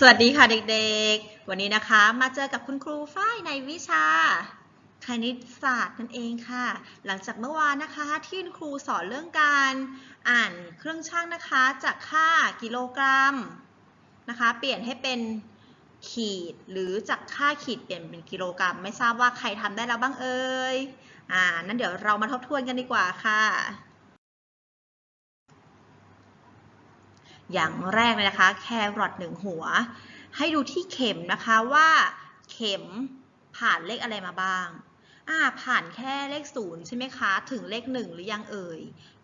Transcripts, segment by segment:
สวัสดีค่ะเด็กๆ วันนี้นะคะมาเจอกับคุณครูฝ้ายในวิชา คณิตศาสตร์นั่นเองค่ะ หลังจากเมื่อวานนะคะ ที่คุณครูสอนเรื่องการอ่านเครื่องช่างนะคะ จากค่ากิโลกรัมนะคะ เปลี่ยนให้เป็นขีดหรือจากค่าขีดเปลี่ยนเป็นกิโลกรัม ไม่ทราบว่าใครทำได้แล้วบ้างเอ่ยอ่านั้นเดี๋ยวเรามาทบทวนกันดีกว่าค่ะ อย่างแรกเลยนะคะแครอทหนึ่งหัว ให้ดูที่เข็มนะคะว่าเข็มผ่านเลขอะไรมาบ้างอ่าผ่านแค่เลขศูนย์ใช่ไหมคะ ถึงเลขหนึ่งหรือยังเอ่ย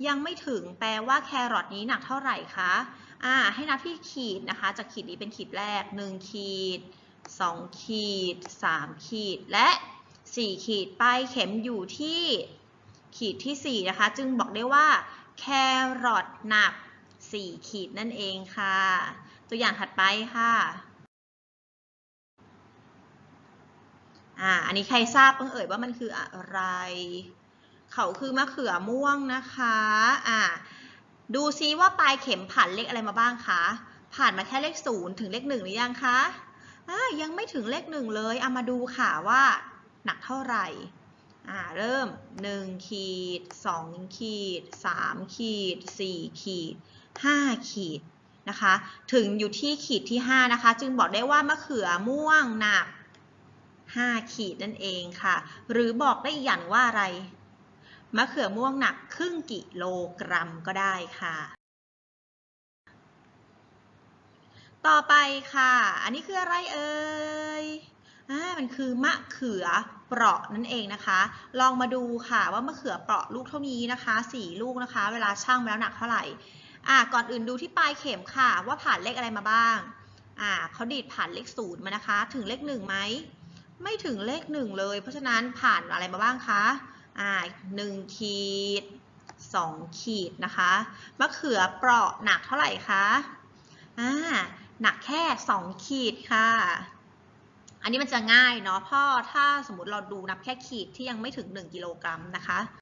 ยังไม่ถึงแปลว่าแครอทนี้หนักเท่าไหร่คะอ่าให้นับที่ขีดนะคะ จากขีดนี้เป็นขีดแรก 1 ขีด 2 ขีด 3 ขีด และ 4 ขีดไปเข็มอยู่ที่ขีดทีสี่4 นะคะ จึงบอกได้ว่าแครอทหนัก 4 ขีดนั่นเองค่ะ ตัวอย่างถัดไปค่ะอ่าอันนี้ใครทราบบ้างเอ่ยว่ามันคืออะไร เขาคือมะเขือม่วงนะคะอ่าดูซิว่าปลายเข็มผ่านเลขอะไรมาบ้างคะผ่านมาแค่เลขศูนย์ถึงเลขหนึ่งหรือยังคะอ่ายังไม่ถึงเลขหนึ่งเลยเอามาดูค่ะว่าหนักเท่าไหร่อ่าเริ่ม1ขีด2ขีด3ขีด4ขีด 5 ขีดนะคะ ถึงอยู่ที่ขีดที่ 5 นะคะ จึงบอกได้ว่ามะเขือม่วงหนัก 5 ขีดนั่นเองค่ะ หรือบอกได้อีกอย่างหนึ่งว่าอะไร มะเขือม่วงหนักครึ่งกิโลกรัมก็ได้ค่ะ ต่อไปค่ะ อันนี้คืออะไรเอ่ยอ่ามันคือมะเขือเปราะนั่นเองนะคะ ลองมาดูค่ะว่ามะเขือเปราะลูกเท่านี้นะคะสี่ลูกนะคะ เวลาช่างไปแล้วหนักเท่าไหร่ อ่าก่อนอื่นดูที่ปลายเข็มค่ะ ว่าผ่านเลขอะไรมาบ้าง อ่าเขาดีดผ่านเลขศูนย์มานะคะ ถึงเลขหนึ่งไหม ไม่ถึงเลขหนึ่งเลย เพราะฉะนั้นผ่านอะไรมาบ้างคะ อ่าหนึ่งขีดสองขีดนะคะ มะเขือเปราะหนักเท่าไหร่คะ อ่า หนักแค่สองขีดค่ะ อันนี้มันจะง่ายเนาะเพราะถ้าสมมติเราดูนับแค่ขีดที่ยังไม่ถึง 1 กิโลกรัมนะคะ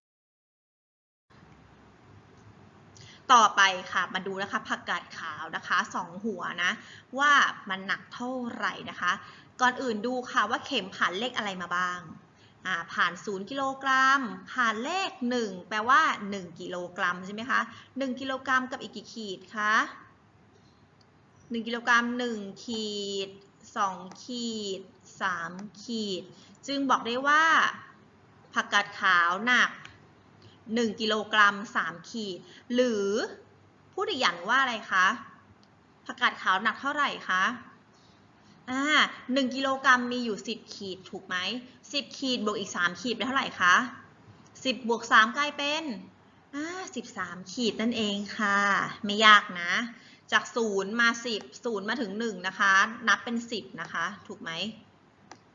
ต่อไปค่ะมาดูนะคะผักกาดขาวนะคะสองหัวนะ ว่ามันหนักเท่าไหร่นะคะ ก่อนอื่นดูค่ะว่าเข็มผ่านเลขอะไรมาบ้างอ่าผ่าน 0 กิโลกรัม ผ่านเลข 1 แปลว่า 1 กิโลกรัมใช่ไหมคะ 1 กิโลกรัมกับอีกกี่ขีดคะ 1 กิโลกรัม 1 ขีด 2 ขีด 3 ขีด จึงบอกได้ว่าผักกาดขาวหนัก 1 กิโลกรัม 3 ขีด หรือพูดอีกอย่างว่าอะไรคะผักกาดขาวหนักเท่าไหร่คะอ่า1กิโลกรัมมีอยู่ 10 ขีดถูกไหม10 ขีดบวกอีก 3 ขีดเป็นเท่าไหร่คะ 10 บวก 3 กลายเป็นอ่า13 ขีดนั่นเองค่ะ ไม่ยากนะ จาก 0 มา 10 0 มาถึง 1 นะคะ นับเป็น 10 นะคะ ถูกไหม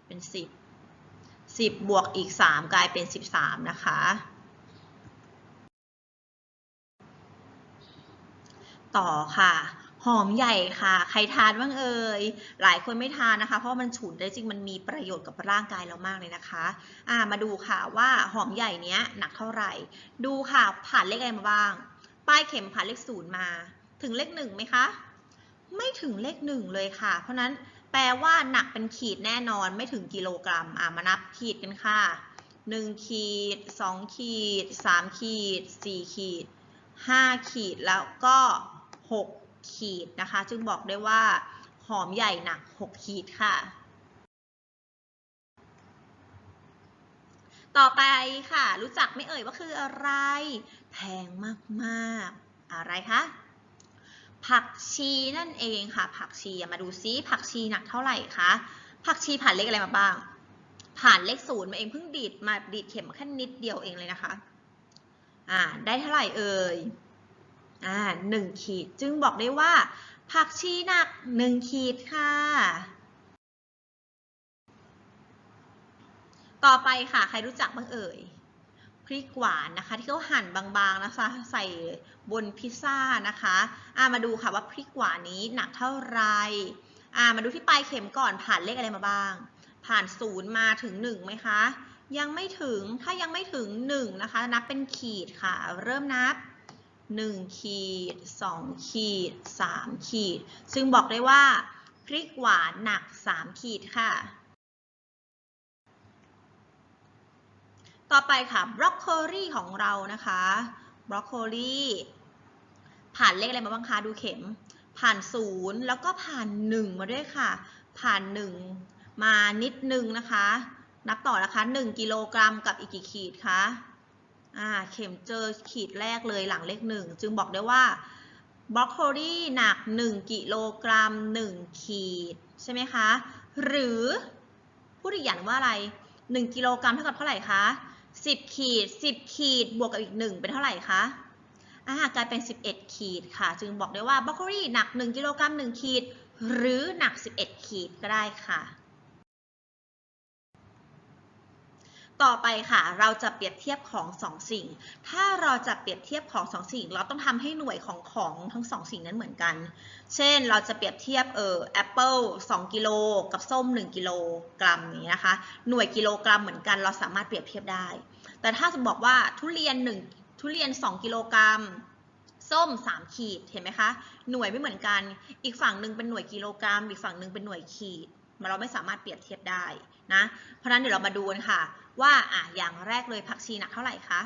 เป็น 10 10 บวกอีก 3 กลายเป็น 13 นะคะ ต่อค่ะ หอมใหญ่ค่ะ ใครทานบ้างเอ่ย หลายคนไม่ทานนะคะ เพราะมันฉุนได้จริงมันมีประโยชน์กับร่างกายเรามากเลยนะคะอ่ามาดูค่ะว่าหอมใหญ่เนี้ยหนักเท่าไหร่ ดูค่ะผ่านเลขอะไรมาบ้าง ป้ายเข็มผ่านเลขศูนย์มา ถึงเลขหนึ่งไหมคะ ไม่ถึงเลขหนึ่งเลยค่ะ เพราะนั้นแปลว่าหนักเป็นขีดแน่นอนไม่ถึงกิโลกรัม อ่ามานับขีดกันค่ะหนึ่งขีดสองขีดสามขีดสี่ขีดห้าขีดแล้วก็ หกขีดนะคะ จึงบอกได้ว่าหอมใหญ่หนักหกขีดค่ะ ต่อไปค่ะ รู้จักไม่เอ่ยว่าคืออะไร แพงมากๆ อะไรคะผักชีนั่นเองค่ะ ผักชีมาดูซิผักชีหนักเท่าไหร่คะผักชีผ่านเลขอะไรมาบ้าง ผ่านเลขศูนย์มาเองเพิ่งดีดมาดีดเข็มแค่นิดเดียวเองเลยนะคะ อ่า ได้เท่าไหร่เอ่ย อ่าหนึ่งขีด จึงบอกได้ว่า ผักชีหนักหนึ่งขีดค่ะ ต่อไปค่ะ ใครรู้จักบ้างเอ่ย พริกหวานนะคะ ที่เขาหั่นบางๆนะคะใส่บนพิซซ่านะคะอ่ามาดูค่ะว่าพริกหวานนี้หนักเท่าไหรอ่ามาดูที่ปลายเข็มก่อนผ่านเลขอะไรมาบ้าง ผ่านศูนย์มาถึงหนึ่งไหมคะยังไม่ถึง ถ้ายังไม่ถึงหนึ่งนะคะ นับเป็นขีดค่ะ เริ่มนับ 1 ขีด 2 ขีด 3 ขีด ซึ่งบอกได้ว่าพริกหวานหนัก 3 ขีดค่ะ ต่อไปค่ะบรอกโคลีของเรานะคะบรอกโคลีผ่านเลขอะไรมาบ้างคะดูเข็ม ผ่านศูนย์แล้วก็ผ่านหนึ่งมาด้วยค่ะ ผ่านหนึ่งมานิดนึงนะคะ นับต่อนะคะ 1 กิโลกรัมกับอีกกี่ขีดคะ อ่าเข็มเจอขีดแรกเลยหลังเลขหนึ่งจึงบอกได้ว่าบรอกโคลีหนัก 1 กิโลกรัม 1 ขีด ใช่ไหมคะ หรือพูดอีกอย่างว่าอะไร 1 กิโลกรัมเท่ากับเท่าไหร่คะ 10 ขีด 10 ขีด บวกกับอีก 1 เป็นเท่าไหร่คะอ่ากลายเป็น 11 ขีดค่ะ จึงบอกได้ว่าบรอกโคลีหนัก 1 กิโลกรัม 1 ขีด หรือหนัก 11 ขีดก็ได้ค่ะ ต่อไปค่ะ เราจะเปรียบเทียบของสองสิ่ง ถ้าเราจะเปรียบเทียบของสองสิ่ง เราต้องทำให้หน่วยของของทั้งสองสิ่งนั้นเหมือนกัน เช่น เราจะเปรียบเทียบเออแอปเปิล2กิโลกับส้ม 1 กิโลกรัมนี้นะคะ หน่วยกิโลกรัมเหมือนกัน เราสามารถเปรียบเทียบได้ แต่ถ้าจะบอกว่าทุเรียน 1 ทุเรียน 2 กิโลกรัมส้ม 3 ขีด เห็นไหมคะ หน่วยไม่เหมือนกัน อีกฝั่งหนึ่งเป็นหน่วยกิโลกรัม อีกฝั่งหนึ่งเป็นหน่วยขีด เราไม่สามารถเปรียบเทียบได้นะ เพราะนั้นเดี๋ยวเรามาดูกันค่ะ ว่าอะอย่างแรกเลยผักชีหนักเท่าไหร่คะ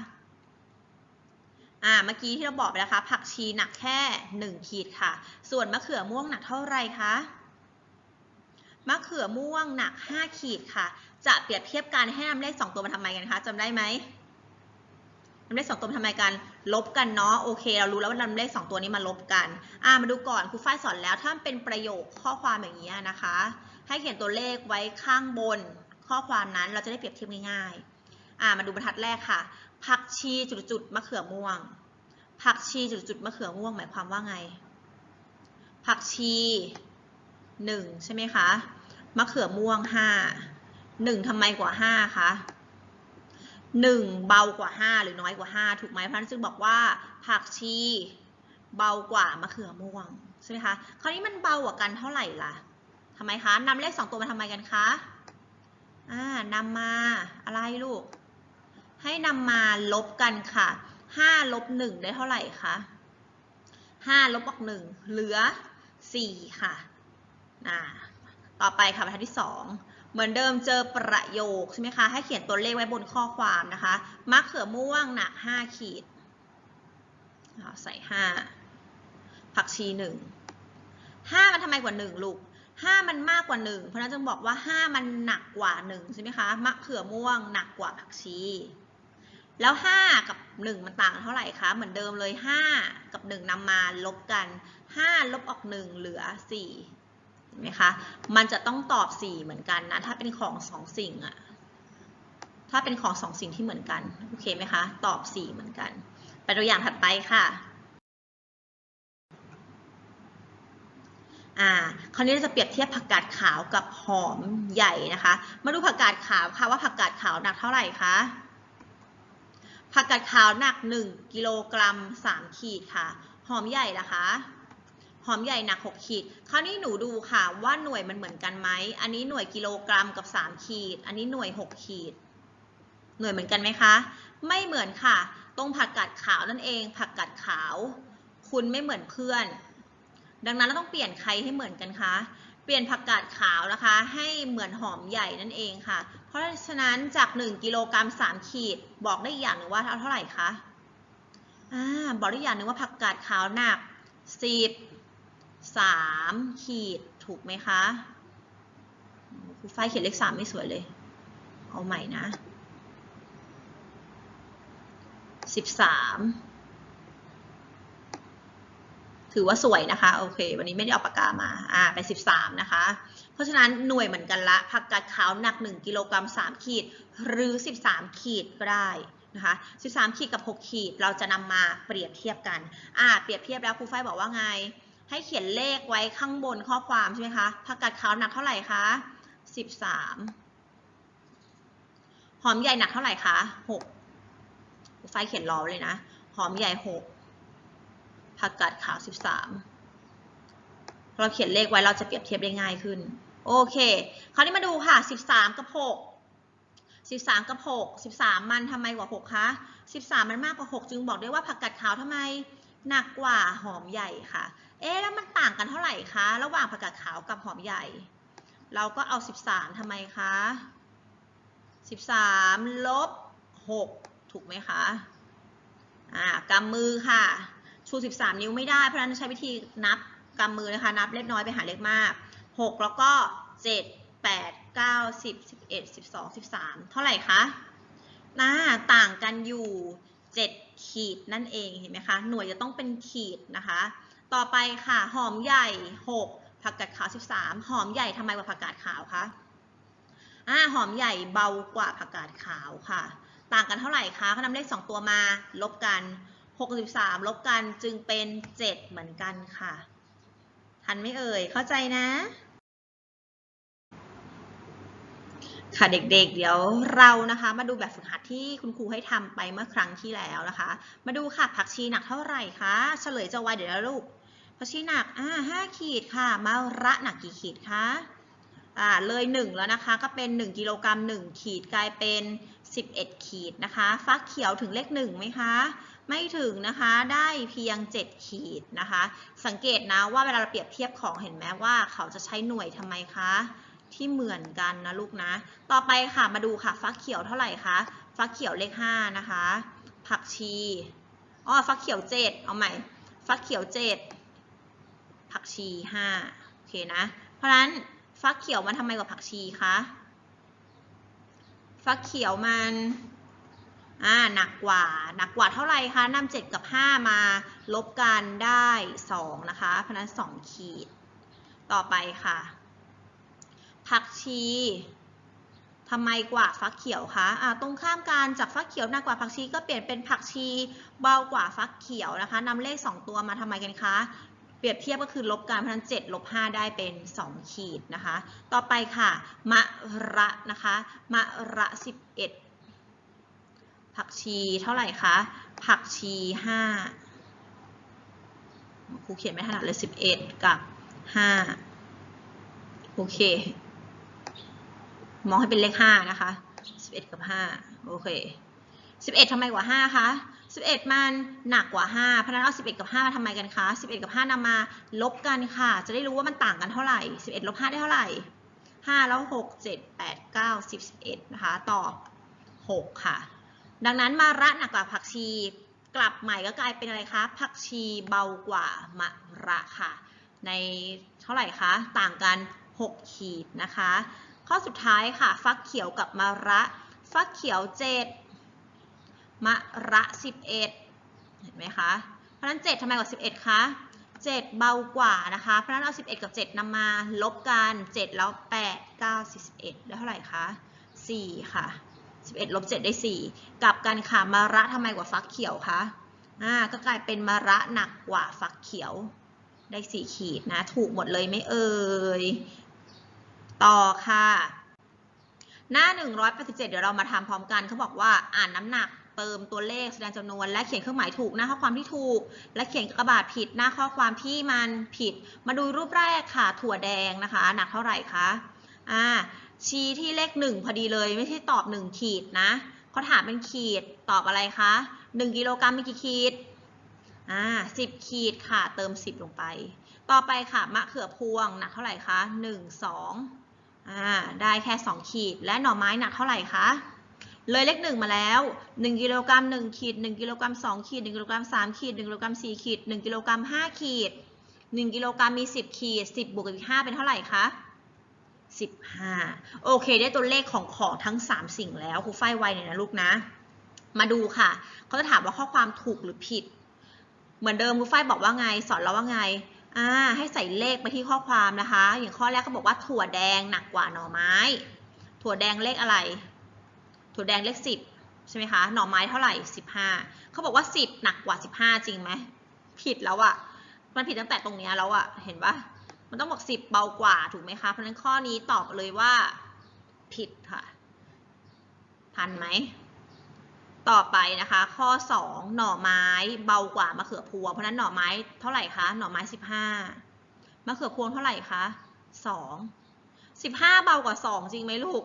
อ่าเมื่อกี้ที่เราบอกไปแล้วคะผักชีหนักแค่ 1 ขีดค่ะ ส่วนมะเขือม่วงหนักเท่าไหร่คะมะเขือม่วงหนัก 5 ขีดค่ะ จะเปรียบเทียบกันให้นำเลข2ตัวมาทำไมกันคะจำได้ไหมนำเลข2ตัวมาทำไมกัน ลบกันเนาะ โอเค เรารู้แล้วว่านำเลข2ตัวนี้มาลบกัน อ่า มาดูก่อนครูฝ้ายสอนแล้ว ถ้ามันเป็นประโยคข้อความอย่างนี้ยนะคะ ให้เขียนตัวเลขไว้ข้างบน ข้อความนั้นเราจะได้เปรียบเทียบง่ายๆอ่ามาดูบรรทัดแรกค่ะ ผักชีจุดๆมะเขือม่วง ผักชีจุดๆมะเขือม่วง หมายความว่าไง ผักชีหนึ่งใช่ไหมคะมะเขือม่วงห้าหนึ่งทำไมกว่าห้าคะหนึ่งเบากว่าห้าหรือน้อยกว่าห้าถูกไหมเพราะฉะนั้นจึงบอกว่า ผักชีเบากว่ามะเขือม่วงใช่ไหมคะ คราวนี้มันเบากว่ากันเท่าไหร่ล่ะทำไมคะนำเลขสองตัวมาทำไมกันคะ อ่านำมาอะไรลูก ให้นำมาลบกันค่ะ5ลบ1ได้เท่าไหร่คะ5ลบออก1เหลือ 4 ค่ะอ่าต่อไปค่ะบรรทัดที่ 2 เหมือนเดิมเจอประโยคใช่ไหมคะ ให้เขียนตัวเลขไว้บนข้อความนะคะมะเขือม่วงหนัก5ขีด ใส่ 5 ผักชี 1 5มันทำไมกว่า 1 ลูก 5 มันมากกว่า 1 เพราะนั้นจึงบอกว่า 5 มันหนักกว่า 1 ใช่ไหมคะ มะเขือม่วงหนักกว่าผักชี แล้ว 5 กับ 1 มันต่างกันเท่าไหร่คะ เหมือนเดิมเลย 5 กับ 1นำมาลบกัน 5 ลบออก 1 เหลือ 4 เห็นไหมคะ มันจะต้องตอบ 4 เหมือนกันนะ ถ้าเป็นของ 2 สิ่งอะถ้าเป็นของ 2 สิ่งที่เหมือนกัน โอเคไหมคะ ตอบ 4 เหมือนกัน ไปตัวอย่างถัดไปค่ะ อ่า คราวนี้เราจะเปรียบเทียบผักกาดขาวกับหอมใหญ่นะคะ มาดูผักกาดขาวค่ะว่าผักกาดขาวหนักเท่าไหร่คะ ผักกาดขาวหนัก 1กิโลกรัม3ขีดค่ะ หอมใหญ่นะคะหอมใหญ่หนัก 6 ขีด คราวนี้หนูดูค่ะว่าหน่วยมันเหมือนกันไหม อันนี้หน่วยกิโลกรัมกับ 3 ขีด อันนี้หน่วย 6 ขีด หน่วยเหมือนกันไหมคะ ไม่เหมือนค่ะ ตรงผักกาดขาวนั่นเอง ผักกาดขาว คุณไม่เหมือนเพื่อน ดังนั้นเราต้องเปลี่ยนใครให้เหมือนกันคะ เปลี่ยนผักกาดขาวนะคะ ให้เหมือนหอมใหญ่นั่นเองค่ะ เพราะฉะนั้นจาก 1กิโลกรัม3 ขีด บอกได้อีกอย่างหนึ่งว่าเท่าไหร่คะอ่าบอกได้อีกอย่างหนึ่งว่าผักกาดขาวหนัก 10 3 ขีดถูกไหมคะครูฝ้ายเขียนเลข 3 ไม่สวยเลย เอาใหม่นะ 13 ถือว่าสวยนะคะโอเค วันนี้ไม่ได้เอาปากกามาอ่าไป 13 นะคะ เพราะฉะนั้นหน่วยเหมือนกันละผักกาดขาวหนัก 1 กิโลกรัม 3 ขีด หรือ 13 ขีดก็ได้นะคะ13 ขีดกับ 6 ขีดเราจะนำมาเปรียบเทียบกันอ่าเปรียบเทียบแล้วครูฝ้ายบอกว่าไง ให้เขียนเลขไว้ข้างบนข้อความใช่ไหมคะผักกาดขาวหนักเท่าไหร่คะ13 หอมใหญ่หนักเท่าไหร่คะ6ครูฝ้ายเขียนรอเลยนะ หอมใหญ่ 6 ผักกาดขาว 13 เราเขียนเลขไว้เราจะเปรียบเทียบได้ง่ายขึ้น โอเค คราวนี้มาดูค่ะ 13 กับ 6 13 กับ 6 13 มันทำไมกว่า 6 คะ 13 มันมากกว่า 6 จึงบอกได้ว่าผักกาดขาวทำไมหนักกว่าหอมใหญ่ค่ะ เอ๊ะ แล้วมันต่างกันเท่าไหร่คะ ระหว่างผักกาดขาวกับหอมใหญ่ เราก็เอา 13ทำไมคะ 13 ลบ 6 ถูกไหมคะ อ่ากำมือค่ะ ชู 13 นิ้วไม่ได้ เพราะฉะนั้นใช้วิธีนับกำมือนะคะ นับเล็กน้อยไปหาเล็กมาก 6 แล้วก็ 7 8 9 10 11 12 13 เท่าไหร่คะน่าต่างกันอยู่ 7 ขีดนั่นเองเห็นไหมคะ หน่วยจะต้องเป็นขีดนะคะ ต่อไปค่ะหอมใหญ่ 6 ผักกาดขาว 13 หอมใหญ่ทำไมกว่าผักกาดขาวคะอ่าหอมใหญ่เบากว่าผักกาดขาวค่ะ ต่างกันเท่าไหร่คะเขานำเลข 2 ตัวมาลบกัน 63 ลบกันจึงเป็น 7 เหมือนกันค่ะ ทันไม่เอ่ย เข้าใจนะ ค่ะเด็กๆเดี๋ยวเรานะคะ มาดูแบบฝึกหัดที่คุณครูให้ทำไปเมื่อครั้งที่แล้วนะคะ มาดูค่ะผักชีหนักเท่าไหร่คะ เฉลยจะไวเดี๋ยวนะลูกผักชีหนักอ่าห้าขีดค่ะ มะระหนักกี่ขีดคะอ่าเลยหนึ่งแล้วนะคะ ก็เป็น 1 กิโลกรัม1ขีดกลายเป็น 11 ขีดนะคะ ฟักเขียวถึงเลขหนึ่งไหมคะ ไม่ถึงนะคะได้เพียง 7 ขีดนะคะ สังเกตนะว่าเวลาเราเปรียบเทียบของเห็นไหมว่าเขาจะใช้หน่วยทำไมคะที่เหมือนกันนะลูกนะ ต่อไปค่ะมาดูค่ะฟักเขียวเท่าไหร่คะฟักเขียวเลข5นะคะ ผักชีอ๋อฟักเขียว7เอาใหม่ฟักเขียว 7 ผักชี5โอเคนะ เพราะฉะนั้นฟักเขียวมันทำไมกว่าผักชีคะฟักเขียวมัน อ่าหนักกว่า หนักกว่าเท่าไหร่คะนำ7กับ 5 มาลบกันได้ 2 นะคะ เพราะนั้น 2 ขีด ต่อไปค่ะ ผักชีทำไมกว่าฟักเขียวคะอ่าตรงข้ามกันจากฟักเขียวหนักกว่าผักชีก็เปลี่ยนเป็นผักชีเบากว่าฟักเขียวนะคะนำเลข 2 ตัวมาทำไมกันคะ เปรียบเทียบก็คือลบกันเพราะฉะนั้น7ลบ5ได้เป็น 2 ขีดนะคะ ต่อไปค่ะ มะระนะคะ มะระ 11 ผักชีเท่าไหร่คะ ผักชี5ครูเขียนไม่ถนัดเลย11กับ5โอเค มองให้เป็นเลข5นะคะ11กับ5โอเค11ทำไมกว่า5คะ11มันหนักกว่า5เพราะนั้นเอา11กับ5มาทำไมกันคะ11กับ5นำมาลบกันค่ะ จะได้รู้ว่ามันต่างกันเท่าไหร่11ลบ5ได้เท่าไหร่5แล้ว6 7 8 9 10 11นะคะ ตอบ6ค่ะ ดังนั้นมาระหนักกว่าผักชี กลับใหม่ก็กลายเป็นอะไรคะผักชีเบากว่ามะระค่ะ ในเท่าไหร่คะต่างกัน 6 ขีดนะคะ ข้อสุดท้ายค่ะ ฟักเขียวกับมะระฟักเขียว 7 มะระ 11 เห็นไหมคะ เพราะฉะนั้น 7ทำไมกว่า 11 คะ 7 เบากว่านะคะ เพราะฉะนั้นเอา 11 กับ 7นำมาลบกัน 7 แล้ว 8 9 41 ได้เท่าไหร่คะ 4 ค่ะ 11ลบ7ได้ 4 กลับกันค่ะมะระทำไมกว่าฟักเขียวคะอ่าก็กลายเป็นมะระหนักกว่าฟักเขียวได้4ขีดนะถูกหมดเลยไม่เอ่ยต่อค่ะ หน้า 187 เดี๋ยวเรามาทำพร้อมกันเขาบอกว่าอ่านน้ำหนักเติมตัวเลขแสดงจำนวน และเขียนเครื่องหมายถูกหน้าข้อความที่ถูก และเขียนกระบาดผิดหน้าข้อความที่มันผิด มาดูรูปแรกค่ะถั่วแดงนะคะ หนักเท่าไหร่คะอ่า ชี้ที่เลขหนึ่งพอดีเลย ไม่ใช่ตอบ1ขีดนะเขาถามเป็นขีดตอบอะไรคะ1กิโลกรัมมีกี่ขีดอ่า10ขีดค่ะ เติม10ลงไป ต่อไปค่ะมะเขือพวงหนักเท่าไหร่คะ1 2อ่าได้แค่2ขีดและหน่อไม้หนักเท่าไหร่คะเลยเลขหนึ่งมาแล้ว 1 กิโลกรัม1ขีด1กิโลกรัม2ขีด1กิโลกรัม3ขีด1กิโลกรัม4ขีด1กิโลกรัม5ขีด 1 กิโลกรัมมี 10 ขีด 10 บวกกับอีก5เป็นเท่าไหร่คะ 15 โอเค ได้ตัวเลขของของทั้ง 3 สิ่งแล้วครูฝ้ายไวเนี่ยนะลูกนะ มาดูค่ะ เขาจะถามว่าข้อความถูกหรือผิด เหมือนเดิมครูฝ้ายบอกว่าไง สอนเราว่าไงอ่าให้ใส่เลขไปที่ข้อความนะคะ อย่างข้อแรกเขาบอกว่าถั่วแดงหนักกว่าหน่อไม้ ถั่วแดงเลขอะไร ถั่วแดงเลขสิบใช่ไหมคะ หน่อไม้เท่าไหร่สิบห้าเขาบอกว่าสิบหนักกว่าสิบห้าจริงไหม ผิดแล้วอะมันผิดตั้งแต่ตรงนี้แล้วอะ เห็นปะ มันต้องบอกสิบเบากว่าถูกไหมคะ เพราะฉะนั้นข้อนี้ตอบเลยว่า ผิดค่ะ ทันไหม ต่อไปนะคะ ข้อ2หน่อไม้เบากว่ามะเขือพวง เพราะฉะนั้นหน่อไม้เท่าไหร่คะ หน่อไม้15มะเขือพวงเท่าไหร่คะ2 15เบากว่า2จริงไหมลูก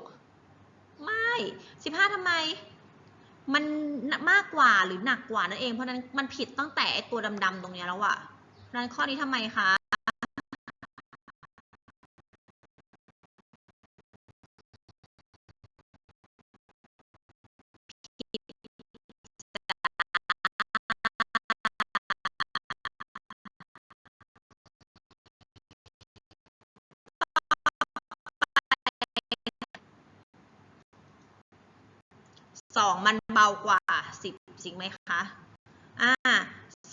ไม่15ทำไม มันมากกว่าหรือหนักกว่านั่นเอง เพราะฉะนั้นมันผิดตั้งแต่ตัวดำๆตรงนี้แล้วอะนั้นข้อนี้ทำไมคะ สองมันเบากว่าสิบจริงไหมคะ อ่า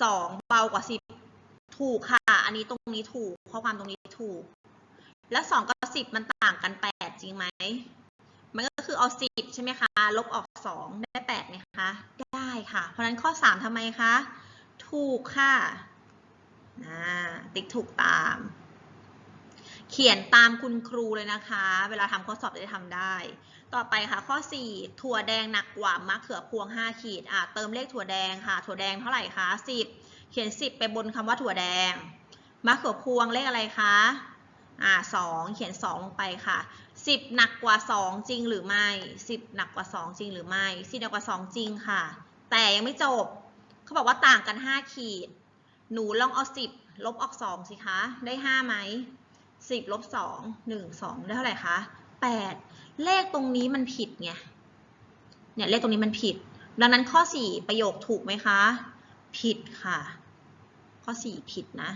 สองเบากว่าสิบถูกค่ะ อันนี้ตรงนี้ถูก ข้อความตรงนี้ถูก แล้วสองกับสิบมันต่างกันแปดจริงไหม มันก็คือเอาสิบใช่ไหมคะ ลบออกสองได้แปดไหมคะ ได้ค่ะ เพราะฉะนั้นข้อสามทำไมคะ ถูกค่ะติ๊กถูกตาม เขียนตามคุณครูเลยนะคะ เวลาทำข้อสอบจะได้ทำได้ ต่อไปค่ะข้อ 4 ถั่วแดงหนักกว่ามะเขือพวง 5 ขีดอะเติมเลขถั่วแดงค่ะ ถั่วแดงเท่าไหร่คะ10 เขียน 10 ไปบนคำว่าถั่วแดงมะเขือพวงเลขอะไรคะอ่า2เขียน 2 ลงไปค่ะ 10 หนักกว่า 2 จริงหรือไม่ 10 หนักกว่า 2 จริงหรือไม่10หนักกว่า 2 จริงค่ะ แต่ยังไม่จบเขาบอกว่าต่างกัน 5 ขีด หนูลองเอา 10 ลบออก 2 สิคะ ได้5ไหม10ลบ2 1 2 ได้เท่าไหร่คะ8 เลขตรงนี้มันผิดไง เนี่ยเลขตรงนี้มันผิด ดังนั้นข้อ 4 ประโยคถูกไหมคะ ผิดค่ะ ข้อ 4 ผิดนะ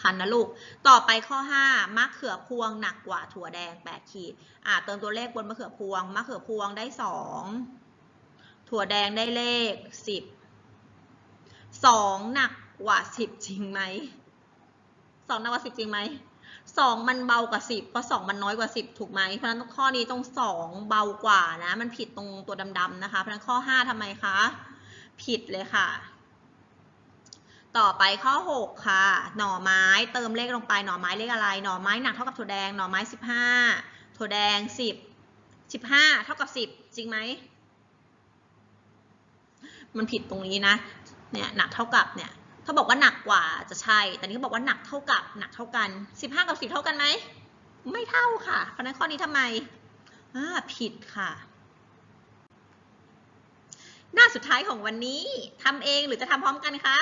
ทันนะลูก ต่อไปข้อ 5มะเขือพวงหนักกว่าถั่วแดง 8 ขีด อ่าเติมตัวเลขบนมะเขือพวง มะเขือพวงได้ 2 ถั่วแดงได้เลข 10 2 หนักกว่า 10 จริงไหม 2 หนักกว่า 10 จริงไหม สองมันเบากว่าสิบเพราะสองมันน้อยกว่าสิบถูกไหม เพราะฉะนั้นข้อนี้ตรงสองเบากว่านะ มันผิดตรงตัวดำๆนะคะ เพราะฉะนั้นข้อห้าทำไมคะ ผิดเลยค่ะ ต่อไปข้อหกค่ะ หน่อไม้ เติมเลขลงไป หน่อไม้เลขอะไร หน่อไม้หนักเท่ากับถั่วแดง หน่อไม้สิบห้าถั่วแดงสิบสิบห้าเท่ากับสิบจริงไหม มันผิดตรงนี้นะ เนี่ยหนักเท่ากับเนี่ย ถ้าบอกว่าหนักกว่าจะใช่ แต่นี่เขาบอกว่าหนักเท่ากับหนักเท่ากัน 15 กับ 10 เท่ากันไหม ไม่เท่าค่ะ เพราะนั้นข้อนี้ทำไมอผิดค่ะ หน้าสุดท้ายของวันนี้ทำเองหรือจะทำพร้อมกันคะ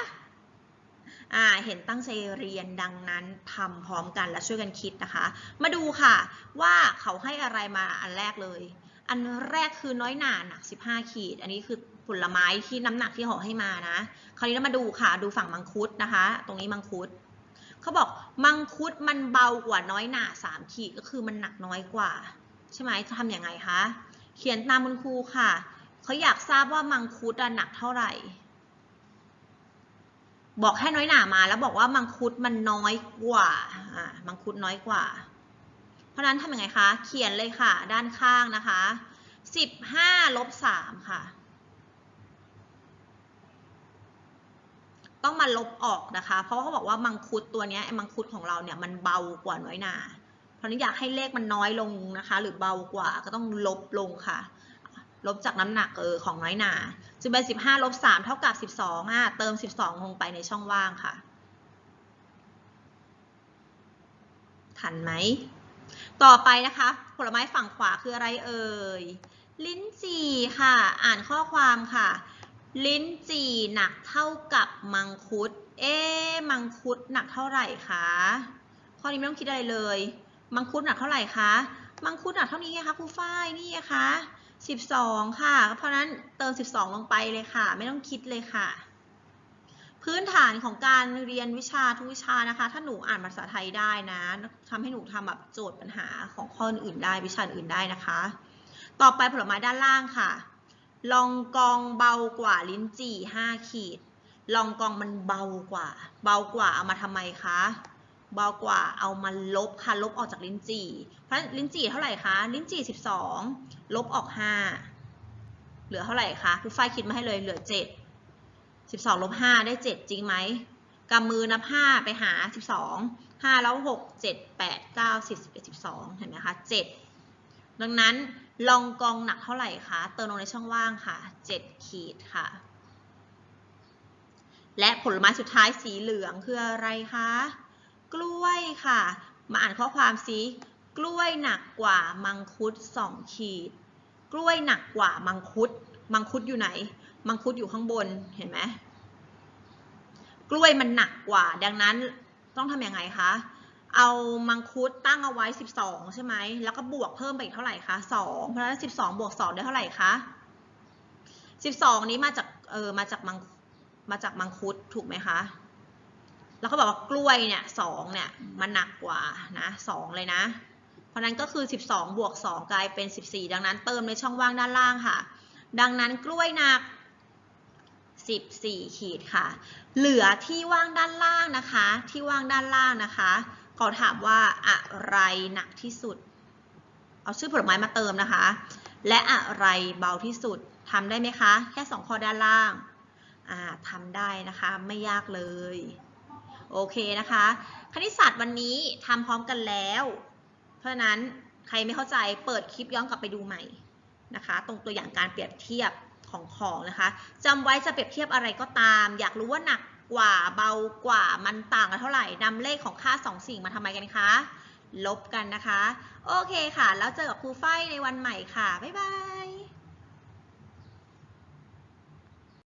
อ่าเห็นตั้งใจเรียนดังนั้นทำพร้อมกันและช่วยกันคิดนะคะ มาดูค่ะว่าเขาให้อะไรมาอันแรกเลย อันแรกคือน้อยหนาหนัก 15 ขีด อันนี้คือ ผลไม้ที่น้ำหนักที่ห่อให้มานะ คราวนี้เรามาดูค่ะ ดูฝั่งมังคุดนะคะ ตรงนี้มังคุดเขาบอกมังคุดมันเบากว่าน้อยหนา3ขีดก็คือมันหนักน้อยกว่า ใช่ไหมจะทำยังไงคะ เขียนตามคุณครูค่ะ เขาอยากทราบว่ามังคุดหนักเท่าไหร่ บอกแค่น้อยหนามาแล้วบอกว่ามังคุดมันน้อยกว่า อ่า มังคุดน้อยกว่า เพราะฉะนั้นทำยังไงคะ เขียนเลยค่ะ ด้านข้างนะคะ 15ลบ3ค่ะ ต้องมาลบออกนะคะ เพราะเขาบอกว่ามังคุดตัวนี้มังคุดของเราเนี่ยมันเบากว่าน้อยนา เพราะนั้นอยากให้เลขมันน้อยลงนะคะ หรือเบากว่าก็ต้องลบลงค่ะ ลบจากน้ำหนักเออของน้อยนาจึงเป็น15ลบ3เท่ากับ12อะเติม12ลงไปในช่องว่างค่ะ ทันไหม ต่อไปนะคะ ผลไม้ฝั่งขวาคืออะไรเอ่ย ลิ้นจี่ค่ะ อ่านข้อความค่ะ ลิ้นจี่หนักเท่ากับมังคุด เอ๊มังคุดหนักเท่าไหร่คะ ข้อนี้ไม่ต้องคิดอะไรเลย มังคุดหนักเท่าไหร่คะ มังคุดหนักเท่านี้ไงคะครูฝ้ายนี่ไงคะ 12 ค่ะ เพราะฉะนั้นเติม 12 ลงไปเลยค่ะ ไม่ต้องคิดเลยค่ะ พื้นฐานของการเรียนวิชาทุกวิชานะคะ ถ้าหนูอ่านภาษาไทยได้นะทำให้หนูทำแบบโจทย์ปัญหาของข้ออื่นได้วิชาอื่นได้นะคะ ต่อไปผลไม้ด้านล่างค่ะ ลองกองเบากว่าลิ้นจี่5ขีด ลองกองมันเบากว่า เบากว่าเอามาทำไมคะ เบากว่าเอามาลบค่ะ ลบออกจากลิ้นจี่ เพราะลิ้นจี่เท่าไหร่คะ ลิ้นจี่12ลบออก5เหลือเท่าไหร่คะครูฝ้ายคิดมาให้เลย เหลือ7 12ลบ5ได้7จริงไหมกำมือนับ5ไปหา12 5แล้ว6 7 8 9 10 11 12เห็นไหมคะ7ดังนั้น ลองกองหนักเท่าไหร่คะเติมลงในช่องว่างค่ะ 7 ขีดค่ะ และผลไม้สุดท้ายสีเหลืองคืออะไรคะ กล้วยค่ะ มาอ่านข้อความซิกล้วยหนักกว่ามังคุด 2 ขีด กล้วยหนักกว่ามังคุด มังคุดอยู่ไหน มังคุดอยู่ข้างบนเห็นไหมกกล้วยมันหนักกว่า ดังนั้นต้องทำยังไงคะ เอามังคุดตั้งเอาไว้ 12 ใช่ไหม แล้วก็บวกเพิ่มไปอีกเท่าไหร่คะ 2 เพราะฉะนั้น 12 บวก 2 ได้เท่าไหร่คะ 12 นี้มาจาก เออ มาจากมัง มาจากมังคุดถูกไหมคะ แล้วเขาบอกว่ากล้วยเนี่ย2เนี่ยมันหนักกว่านะ2เลยนะ เพราะนั้นก็คือ 12 บวก 2 กลายเป็น 14 ดังนั้นเติมในช่องว่างด้านล่างค่ะ ดังนั้นกล้วยหนัก 14 ขีดค่ะ เหลือที่ว่างด้านล่างนะคะ ที่ว่างด้านล่างนะคะ เขาถามว่าอะไรหนักที่สุด เอาชื่อผลไม้มาเติมนะคะ และอะไรเบาที่สุดทำได้ไหมคะ แค่2ข้อด้านล่างทำได้นะคะ ไม่ยากเลย โอเคนะคะ คณิตศาสตร์วันนี้ทำพร้อมกันแล้ว เพราะนั้นใครไม่เข้าใจเปิดคลิปย้อนกลับไปดูใหม่นะคะ ตรงตัวอย่างการเปรียบเทียบของของนะคะจำไว้จะเปรียบเทียบอะไรก็ตาม อยากรู้ว่าหนัก กว่าเบากว่ามันต่างกันเท่าไหร่นำเลขของค่าสองสิ่งมาทำไมกันคะ ลบกันนะคะ โอเคค่ะ แล้วเจอกับครูไฟในวันใหม่ค่ะ บ๊ายบาย